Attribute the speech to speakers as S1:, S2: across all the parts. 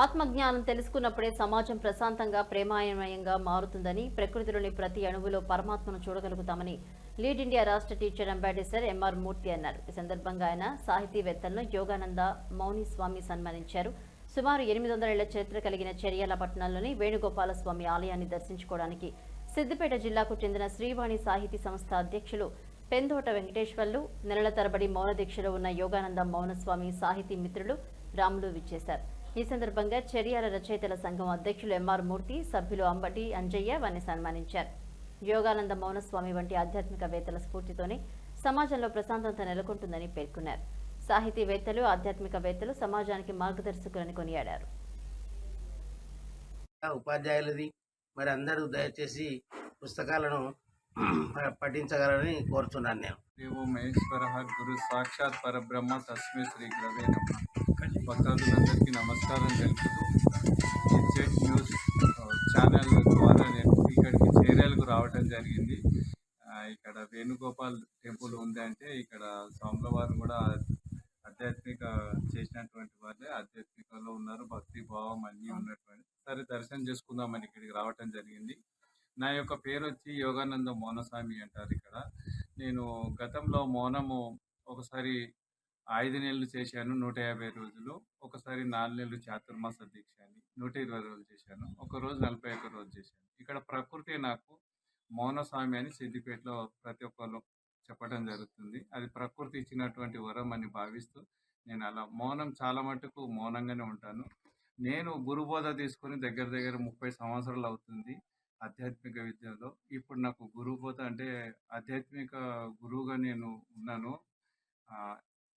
S1: ఆత్మజ్ఞానం తెలుసుకున్నప్పుడే సమాజం ప్రశాంతంగా ప్రేమాయమయంగా మారుతుందని ప్రకృతిలోని ప్రతి అణువులో పరమాత్మను చూడగలుగుతామని లీడ్ ఇండియా రాష్ట్ర టీచర్ అంబాసిడర్ ఎంఆర్ మూర్తి అన్నారు ఈ సందర్భంగా ఆయన సాహితీవేత్తలను యోగానంద మౌని స్వామి సన్మానించారు సుమారు ఎనిమిది వందల చరిత్ర కలిగిన చర్యల పట్టణంలోని వేణుగోపాల స్వామి ఆలయాన్ని దర్శించుకోవడానికి సిద్దిపేట జిల్లాకు చెందిన శ్రీవాణి సాహితీ సంస్థ అధ్యక్షులు పెందోట వెంకటేశ్వర్లు నెలల తరబడి మౌన దీక్షలో ఉన్న యోగానంద మౌనస్వామి సాహితీ మిత్రులు రాములు విచ్చేశారు ఈ సందర్భంగా చర్యల రచయితల సంఘం అధ్యక్షులు ఎంఆర్ మూర్తి సభ్యులు అంబటి అంజయ్య వారిని సన్మానించారు యోగానంద మౌనస్వామి వంటి ఆధ్యాత్మిక వేత్తల స్ఫూర్తితోనే సమాజంలో ప్రశాంతత నెలకొంటుందని పేర్కొన్నారు సాహితీవేత్తలు వేత్తలు సమాజానికి మార్గదర్శకులని కొనియాడారు
S2: ఉపాధ్యాయులది మరి అందరూ దయచేసి పుస్తకాలను పఠించగలని కోరుతున్నాను నేను దేవో మహేశ్వర గురు సాక్షాత్ పరబ్రహ్మ తస్మి శ్రీ గ్రవే భక్తులందరికీ నమస్కారం తెలుపుతూ న్యూస్ ఛానల్ ద్వారా నేను ఇక్కడికి చేరేలకు రావటం జరిగింది ఇక్కడ వేణుగోపాల్ టెంపుల్ ఉంది అంటే ఇక్కడ సోమవారం కూడా ఆధ్యాత్మిక చేసినటువంటి వాళ్ళే ఆధ్యాత్మికలో ఉన్నారు భక్తి భావం అన్నీ ఉన్నటువంటి సరే దర్శనం చేసుకుందామని ఇక్కడికి రావటం జరిగింది నా యొక్క పేరు వచ్చి యోగానంద మోనస్వామి అంటారు ఇక్కడ నేను గతంలో మౌనము ఒకసారి ఐదు నెలలు చేశాను నూట యాభై రోజులు ఒకసారి నాలుగు నెలలు చాతుర్మాస దీక్ష అని నూట ఇరవై రోజులు చేశాను ఒక రోజు నలభై ఒక్క రోజు చేశాను ఇక్కడ ప్రకృతి నాకు మౌనస్వామి అని సిద్దిపేటలో ప్రతి ఒక్కరు చెప్పడం జరుగుతుంది అది ప్రకృతి ఇచ్చినటువంటి వరం అని భావిస్తూ నేను అలా మౌనం చాలా మటుకు మౌనంగానే ఉంటాను నేను గురుబోధ తీసుకుని దగ్గర దగ్గర ముప్పై సంవత్సరాలు అవుతుంది ఆధ్యాత్మిక విద్యలో ఇప్పుడు నాకు గురువు పోత అంటే ఆధ్యాత్మిక గురువుగా నేను ఉన్నాను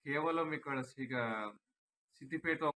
S2: కేవలం ఇక్కడ శ్రీగా సిద్దిపేట